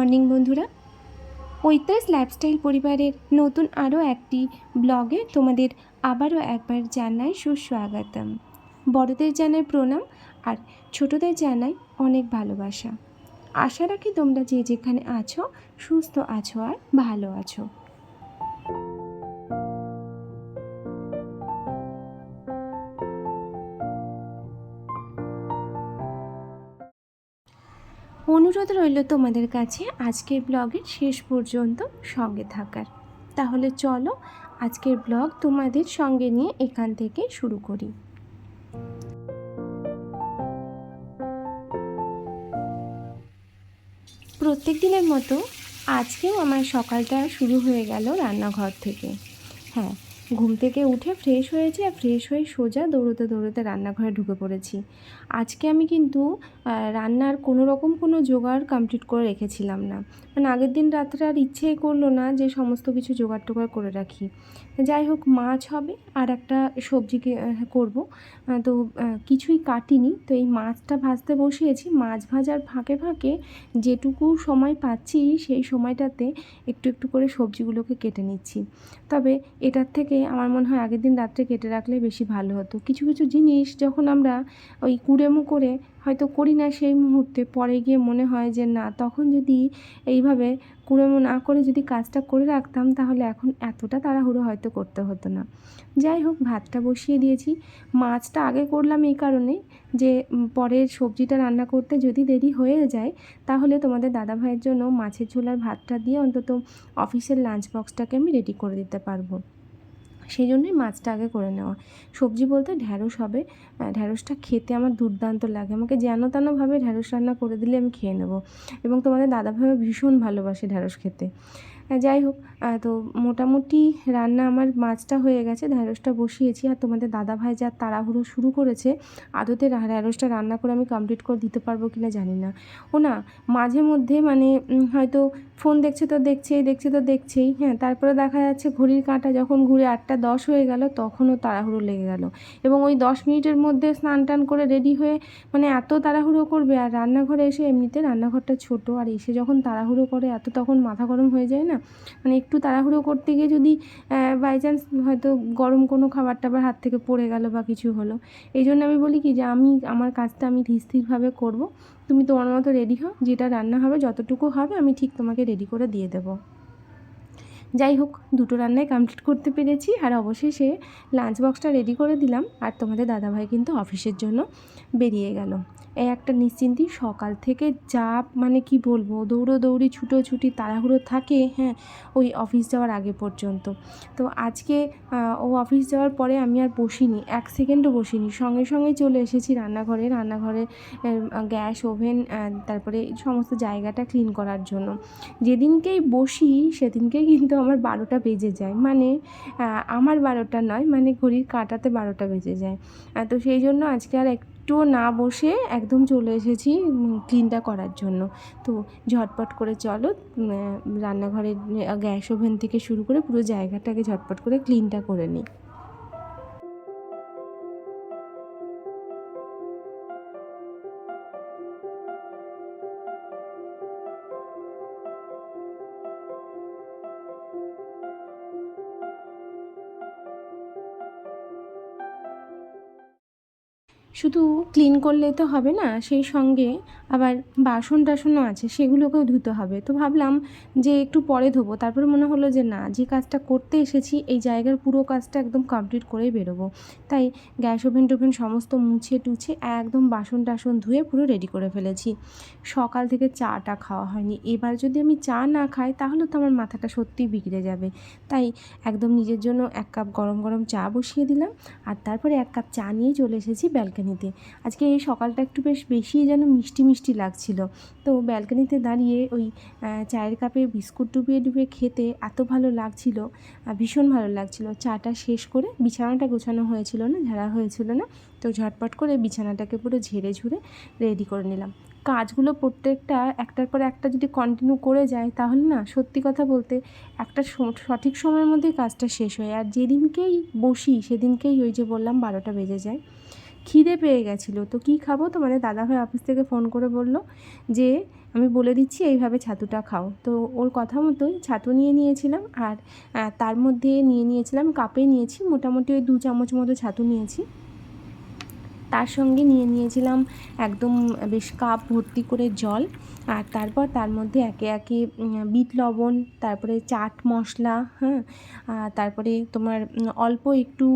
Morning, বন্ধুরা। ঐতাস lifestyle পরিবারের নতুন আরও একটি ব্লগে তোমাদের আবারও একবার জানাই সুস্বাগতম। বড়দের জানাই প্রণাম আর ছোটদের জানাই অনেক ভালোবাসা। আশা রাখি তোমরা যে যেখানে আছো, সুস্থ আছো আর ভালো আছো। অনুরোধ রইল তোমাদের কাছে আজকের ব্লগের শেষ পর্যন্ত সঙ্গে থাকার। তাহলে চলো আজকের ব্লগ তোমাদের সঙ্গে নিয়ে এখান থেকে শুরু করি। প্রত্যেক দিনের মতো আজকেও আমার সকালটা শুরু হয়ে গেল রান্নাঘর থেকে। হ্যাঁ ঘুম থেকে উঠে ফ্রেশ হয়েছি আর ফ্রেশ হয়ে সোজা দৌড়োতে দৌড়োতে রান্নাঘরে ঢুকে পড়েছি। আজকে আমি কিন্তু রান্নার কোনো রকম কোনো জোগাড় কমপ্লিট করে রেখেছিলাম না। মানে আগের দিন রাত্রে আর ইচ্ছেই করল না যে সমস্ত কিছু জোগাড় টোগাড় করে রাখি। যাই হোক, মাছ হবে আর একটা সবজি করব। তো কিছুই কাটিনি। তো এই মাছটা ভাজতে বসিয়েছি। মাছ ভাজার ফাঁকে ফাঁকে যেটুকু সময় পাচ্ছি, সেই সময়টাতে একটু একটু করে সবজিগুলোকে কেটে নিচ্ছি। তবে এটার থেকে আমার মনে হয় আগের দিন রাত্রে কেটে রাখলে বেশি ভালো হতো। কিছু কিছু জিনিস যখন আমরা ওই কুড়েমো করে হয়তো করি না সেই মুহূর্তে, পরে গিয়ে মনে হয় যে না, তখন যদি এইভাবে কুড়েমো না করে যদি কাজটা করে রাখতাম, তাহলে এখন এতটা তাড়াহুড়ো হয়তো করতে হতো না। যাই হোক, ভাতটা বসিয়ে দিয়েছি। মাছটা আগে করলাম এই কারণে যে পরের সবজিটা রান্না করতে যদি দেরি হয়ে যায়, তাহলে তোমাদের দাদা ভাইয়ের জন্য মাছের ঝোলার ভাতটা দিয়ে অন্তত অফিসের লাঞ্চ বক্সটাকে আমি রেডি করে দিতে পারব। সেই জন্যই মাছটা আগে করে নেওয়া। সবজি বলতে ঢ্যাঁড়স হবে। ঢ্যাঁড়সটা খেতে আমার দুর্দান্ত লাগে। আমাকে যেন তেনভাবে ঢ্যাঁড়স রান্না করে দিলে আমি খেয়ে নেব। এবং তোমাদের দাদাভাইও ভীষণ ভালোবাসে ঢ্যাঁড়স খেতে। যাই হোক তো মোটামুটি রান্না আমার মাছটা হয়ে গেছে ঢ্যাঁড়সটা বসিয়েছি। আর তোমাদের দাদাভাই যা তাড়াহুড়ো শুরু করেছে, আদতে ঢ্যাঁড়সটা রান্না করে আমি কমপ্লিট করে দিতে পারব কি না জানি না। ও না, মাঝে মধ্যে মানে হয়তো ফোন দেখছে তো দেখছেই, দেখছে তো দেখছেই। হ্যাঁ তারপরে দেখা যাচ্ছে ঘড়ির কাঁটা যখন ঘুরে আটটা দশ হয়ে গেল, তখনও তাড়াহুড়ো লেগে গেল। এবং ওই দশ মিনিটের মধ্যে স্নান টান করে রেডি হয়ে মানে এত তাড়াহুড়ো করবে, আর রান্নাঘরে এসে এমনিতে রান্নাঘরটা ছোট, আর এসে যখন তাড়াহুড়ো করে, এত তখন মাথা গরম হয়ে যায় না? মানে একটু তাড়াহুড়ো করতে গিয়ে যদি বাই চান্স হয়তো গরম কোনো খাবার টাবার হাত থেকে পড়ে গেল বা কিছু হলো। এই জন্য আমি বলি কি যে আমি, আমার কাজটা আমি ধীর স্থিরভাবে করব। তুমি তোমার মতো রেডি হও, যেটা রান্না হবে, যতটুকু হবে, আমি ঠিক তোমাকে রেডি করে দিয়ে দেবো। যাই হোক, দুটো রান্নাই কমপ্লিট করতে পেরেছি, আর অবশেষে লাঞ্চ বক্সটা রেডি করে দিলাম, আর তোমাদের দাদাভাই কিন্তু অফিসের জন্য বেরিয়ে গেল। একটা নিশ্চিন্তি সকাল থেকে চাপ মানে কি বলব, দৌড়ো দৌড়ি ছুটোছুটি তাড়াহুড়ো থাকে হ্যাঁ ওই অফিস যাওয়ার আগে পর্যন্ত। তো আজকে ও অফিস যাওয়ার পরে আমি আর বসিনি, এক সেকেন্ডও বসিনি। সঙ্গে সঙ্গে চলে এসেছি রান্নাঘরে রান্নাঘরে গ্যাস, ওভেন তারপরে সমস্ত জায়গাটা ক্লিন করার জন্য। যেদিনকেই বসি, সেদিনকেই কিন্তু আমার বারোটা বেজে যায়। মানে আমার বারোটা নয় মানে ঘড়ির কাটাতে বারোটা বেজে যায়। তো সেই জন্য আজকে আর একটুও না বসে একদম চলে এসেছি ক্লিনটা করার জন্য। তো ঝটপট করে চলো রান্নাঘরের গ্যাস ওভেন থেকে শুরু করে পুরো জায়গাটাকে ঝটপট করে ক্লিনটা করে নিই। শুধু ক্লিন করলে তো হবে না, সেই সঙ্গে আবার বাসন টাসনও আছে, সেগুলোকেও ধুতে হবে। তো ভাবলাম যে একটু পরে ধোবো, তারপরে মনে হলো যে না, যে কাজটা করতে এসেছি, এই জায়গার পুরো কাজটা একদম কমপ্লিট করেই বেরোবো। তাই গ্যাস ওভেন টোভেন সমস্ত মুছে টুছে একদম বাসন টাসন ধুয়ে পুরো রেডি করে ফেলেছি। সকাল থেকে চাটা খাওয়া হয়নি। এবার যদি আমি চা না খাই, তাহলে তো আমার মাথাটা সত্যিই বিগড়ে যাবে। তাই একদম নিজের জন্য এক কাপ গরম গরম চা বসিয়ে দিলাম, আর তারপরে এক কাপ চা নিয়ে চলে এসেছি ব্যালকানিতে আজকে এই সকালটা একটু বেশ বেশি যেন মিষ্টি মিষ্টি লাগছিল। তো ব্যালকানিতে দাঁড়িয়ে ওই চায়ের কাপে বিস্কুট ডুবিয়ে ডুবিয়ে খেতে এত ভালো লাগছিল ভীষণ ভালো লাগছিল। চাটা শেষ করে বিছানাটা গোছানো হয়েছিল না, ঝাড়া হয়েছিল না, তো ঝটপট করে বিছানাটাকে পুরো ঝেড়ে ঝুড়ে রেডি করে নিলাম। কাজগুলো প্রত্যেকটা একটার পর একটা যদি কন্টিনিউ করে যায়, তাহলে না সত্যি কথা বলতে একটা সঠিক সময়ের মধ্যেই কাজটা শেষ হয়। আর যেদিনকেই বসি, সেদিনকেই ওই যে বললাম বারোটা বেজে যায়। খিদে পেয়ে গেছিল। তো কি খাব? তো মানে দাদাভাই অফিস থেকে ফোন করে বলল যে, আমি বলে দিচ্ছি এইভাবে ছাতুটা খাও। তো ওর কথা মতোই ছাতু নিয়ে নিয়েছিলাম আর তার মধ্যে নিয়ে নিয়েছিলাম, কাপে নিয়েছি। মোটামুটি ওই দু চামচ মতো ছাতু নিয়েছি। তার সঙ্গে নিয়ে নিয়েছিলাম একদম বেশ কাপ ভর্তি করে জল। আর তারপর তার মধ্যে একে একে বিট লবণ, তারপরে চাট মশলা হ্যাঁ? তারপরে তোমার অল্প একটু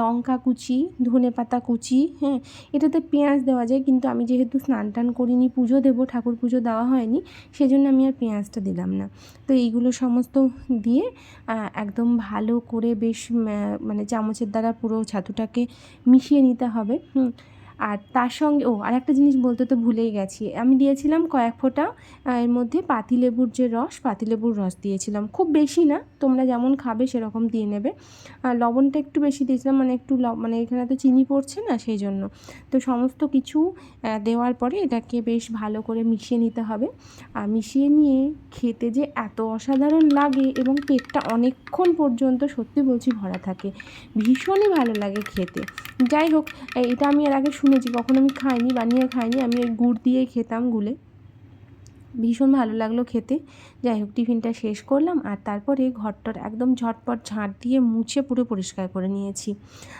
লঙ্কা কুচি, ধনে পাতা কুচি হ্যাঁ? এটাতে পেঁয়াজ দেওয়া যায়, কিন্তু আমি যেহেতু স্নান টান করিনি, পুজো দেবো, ঠাকুর পুজো দেওয়া হয়নি, সেজন্য আমি আর পেঁয়াজটা দিলাম না। তো এইগুলো সমস্ত দিয়ে একদম ভালো করে বেশ মানে চামচের দ্বারা পুরো ছাতুটাকে মিশিয়ে নিতে হবে, হুম? আর তার সঙ্গে, ও আর একটা জিনিস বলতে তো ভুলেই গেছি। আমি দিয়েছিলাম কয়েক ফোঁটা এর মধ্যে পাতিলেবুর যে রস, পাতিলেবুর রস দিয়েছিলাম। খুব বেশি না, তোমরা যেমন খাবে সেরকম দিয়ে নেবে। আর লবণটা একটু বেশি দিয়েছিলাম মানে একটু মানে এখানে তো চিনি পড়ছে না সেই জন্য তো সমস্ত কিছু দেওয়ার পরে এটাকে বেশ ভালো করে মিশিয়ে নিতে হবে। আর মিশিয়ে নিয়ে খেতে যে এত অসাধারণ লাগে এবং পেটটা অনেকক্ষণ পর্যন্ত সত্যি বলছি ভরা থাকে। ভীষণই ভালো লাগে খেতে। যাই হোক এটা আমি এর আগে শুনেছি কখনও আমি খাইনি বানিয়ে খাইনি আমি এই গুড় দিয়ে খেতাম গুলে। ভীষণ ভালো লাগল খেতে। যাই হোক টিফিনটা শেষ করলাম আর তারপরে ঘরটার একদম ঝটপট ঝাঁট দিয়ে মুছে পুরো পরিষ্কার করে নিয়েছি।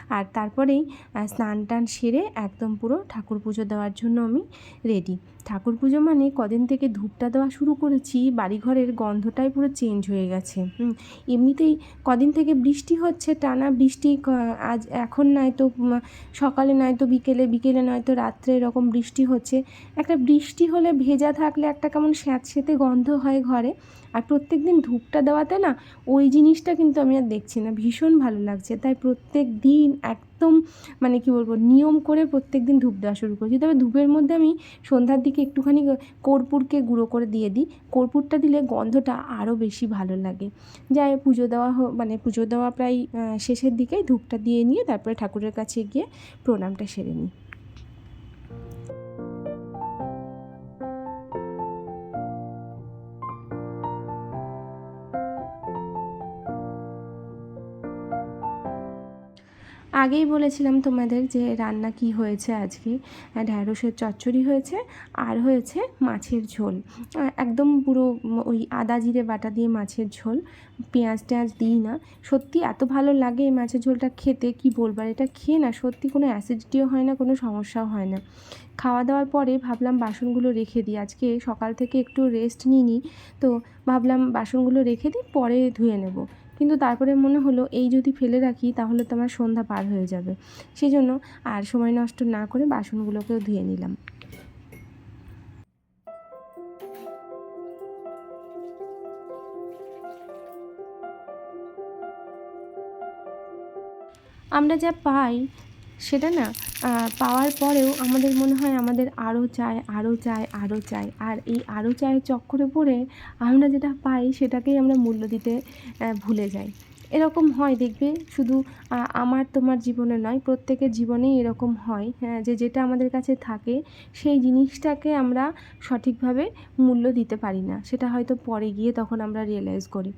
আর তারপরেই স্নান টান সেরে একদম পুরো ঠাকুর পুজো দেওয়ার জন্য আমি রেডি ঠাকুর পুজো মানে কদিন থেকে ধূপটা দেওয়া শুরু করেছি বাড়িঘরের গন্ধটাই পুরো চেঞ্জ হয়ে গেছে। এমনিতেই কদিন থেকে বৃষ্টি হচ্ছে টানা বৃষ্টি আজ এখন নয়তো উম, সকালে নয়তো বিকেলে বিকেলে নয়তো রাত্রে এরকম বৃষ্টি হচ্ছে। একটা বৃষ্টি হলে ভেজা থাকলে একটা কেমন স্যাঁতসেঁতে গন্ধ হয় ঘরে, আর প্রত্যেক দিন ধূপটা দেওয়াতে না ওই জিনিসটা কিন্তু আমি আর দেখছি না। ভীষণ ভালো লাগছে। তাই প্রত্যেক দিন একদম মানে কি বলব, নিয়ম করে প্রত্যেক দিন ধূপ দেওয়া শুরু করেছি। তবে ধূপের মধ্যে আমি সন্ধ্যার দিকে একটুখানি কর্পূরকে গুঁড়ো করে দিয়ে দিই। কর্পূরটা দিলে গন্ধটা আরও বেশি ভালো লাগে। যাই পুজো দেওয়া মানে পুজো দেওয়া প্রায় শেষের দিকেই ধূপটা দিয়ে নিয়ে তারপরে ঠাকুরের কাছে গিয়ে প্রণামটা সেরে নিই। আগেই বলেছিলাম তোমাদের যে রান্না কি হয়েছে আজকে। ঢ্যাঁড়সের চচ্চড়ি হয়েছে, আর হয়েছে মাছের ঝোল। একদম পুরো ওই আদা জিরে বাটা দিয়ে মাছের ঝোল। পেঁয়াজ টেঁয়াজ দিই না। সত্যি এত ভালো লাগে এই মাছের ঝোলটা খেতে, কি বলব? আর এটা খেয়ে না সত্যি কোনো অ্যাসিডিটিও হয় না, কোনো সমস্যাও হয় না। খাওয়া দাওয়ার পরে ভাবলাম বাসনগুলো রেখে দিই। আজকে সকাল থেকে একটু রেস্ট নিইনি তো ভাবলাম বাসনগুলো রেখে দিই, পরে ধুয়ে নেব। কিন্তু তারপরে মনে হলো, এই যদি ফেলে রাখি, তাহলে তো আমার সন্ধ্যা পার হয়ে যাবে। সেই জন্য আর সময় নষ্ট না করে বাসনগুলোকেও ধুয়ে নিলাম। আমরা যা পাই সেটা না পাওয়ার পরেও আমাদের মনে হয় আমাদের আরও চাই আরও চাই আরও চাই আর এই আরও চায়ের চক্করে পড়ে আমরা যেটা পাই সেটাকেই আমরা মূল্য দিতে ভুলে যাই। এরকম হয় দেখবে। শুধু আমার তোমার জীবনে নয়, প্রত্যেকের জীবনেই এরকম হয় হ্যাঁ যে যেটা আমাদের কাছে থাকে, সেই জিনিসটাকে আমরা সঠিকভাবে মূল্য দিতে পারি না। সেটা হয়তো পরে গিয়ে তখন আমরা রিয়েলাইজ করি।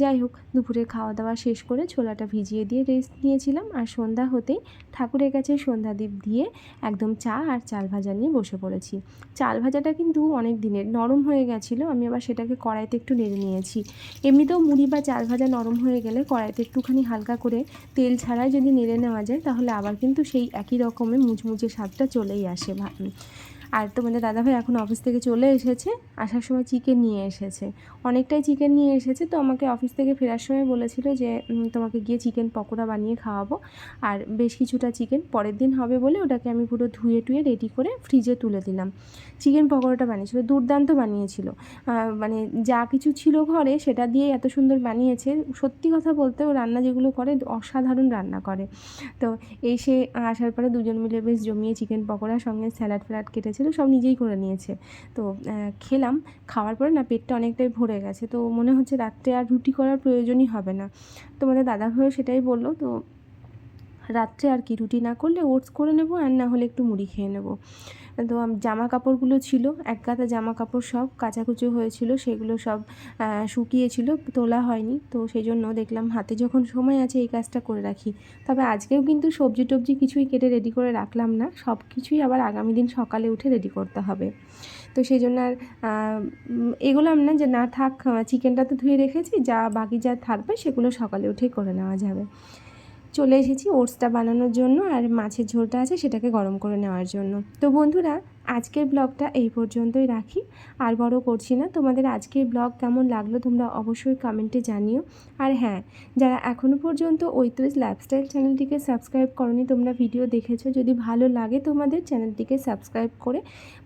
যাই হোক, দুপুরে খাওয়া দাওয়া শেষ করে ছোলাটা ভিজিয়ে দিয়ে রেস্ট নিয়েছিলাম আর সন্ধ্যা হতেই ঠাকুরের কাছে সন্ধ্যাদীপ দিয়ে একদম চা আর চাল ভাজা নিয়ে বসে পড়েছি। চাল ভাজাটা কিন্তু অনেক দিনের, নরম হয়ে গেছিল, আমি আবার সেটাকে কড়াইতে একটু নেড়ে নিয়েছি। এমনিতেও মুড়ি বা চাল ভাজা নরম হয়ে গেলে কড়াইতে একটুখানি হালকা করে তেল ছাড়াই যদি নেড়ে নেওয়া যায়, তাহলে আবার কিন্তু সেই একই রকমের মুচমুচে স্বাদটা চলেই আসে আর তোমাদের দাদাভাই এখন অফিস থেকে চলে এসেছে, আসার সময় চিকেন নিয়ে এসেছে। অনেকটাই চিকেন নিয়ে এসেছে, তো আমাকে অফিস থেকে ফেরার সময় বলেছিল যে তোমাকে গিয়ে চিকেন পকোড়া বানিয়ে খাওয়াবো। আর বেশ কিছুটা চিকেন পরের দিন হবে বলে ওটাকে আমি পুরো ধুয়ে টুয়ে রেডি করে ফ্রিজে তুলে দিলাম। চিকেন পকোড়াটা বানিয়েছিল, দুর্দান্ত বানিয়েছিল। মানে যা কিছু ছিল ঘরে সেটা দিয়ে এত সুন্দর বানিয়েছে। সত্যি কথা বলতে ও রান্না যেগুলো করে অসাধারণ রান্না করে। তো এসে আসার পরে দুজন মিলে বেশ জমিয়ে চিকেন পকোড়ার সঙ্গে স্যালাড ফ্যালাড কেটেছিল সব নিজেই করে নিয়েছে। তো খেলাম, খাওয়ার পরে না পেটটা অনেকটাই ভরে গেছে। তো মনে হচ্ছে রাত্রে আর রুটি করার প্রয়োজনই হবে না। তোমাদের দাদা দাদাভাইও সেটাই বলল, তো রাত্রে আর কি রুটি না করলে ওটস করে নেব আর না হলে একটু মুড়ি খেয়ে নেব। তো জামা কাপড়গুলো ছিল, এক গাদা জামা কাপড় সব কাচাকুচো হয়েছিল, সেগুলো সব শুকিয়েছিল, তোলা হয়নি। তো সেই জন্য দেখলাম হাতে যখন সময় আছে এই কাজটা করে রাখি। তবে আজকেও কিন্তু সবজি টবজি কিছুই কেটে রেডি করে রাখলাম না, সব কিছুই আবার আগামী দিন সকালে উঠে রেডি করতে হবে। তো সেই জন্য আর এগোলাম না যে না থাক চিকেনটা তো ধুয়ে রেখেছি, যা বাকি যা থাকবে সেগুলো সকালে উঠেই করে নেওয়া যাবে। চলে এসেছি, ওটসটা বানানোর জন্য আর মাছের ঝোলটা আছে সেটাকে গরম করে নেওয়ার জন্য। তো বন্ধুরা আজকের ব্লগটা এই পর্যন্তই রাখি। আর বড় করছি না, তোমাদের আজকের ব্লগ কেমন লাগল তোমরা অবশ্যই কমেন্টে জানিও। আর হ্যাঁ যারা এখনও পর্যন্ত ঐত্রিশ লাইফস্টাইল চ্যানেলটিকে সাবস্ক্রাইব করনি, তোমরা ভিডিও দেখেছ। যদি ভালো লাগে তোমাদের চ্যানেলটিকে সাবস্ক্রাইব করে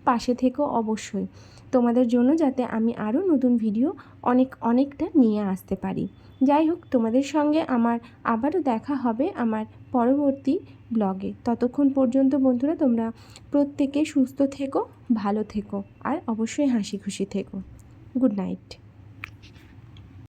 পাশে থেকো অবশ্যই। তোমাদের জন্য যাতে আমি আরও নতুন ভিডিও অনেক অনেকটা নিয়ে আসতে পারি। যাই হোক, তোমাদের সঙ্গে আমার আবারও দেখা হবে আমার পরবর্তী ব্লগে। ততক্ষণ পর্যন্ত বন্ধুরা তোমরা প্রত্যেকে সুস্থ থেকো, ভালো থেকো, আর অবশ্যই হাসি খুশি থেকো। Good night.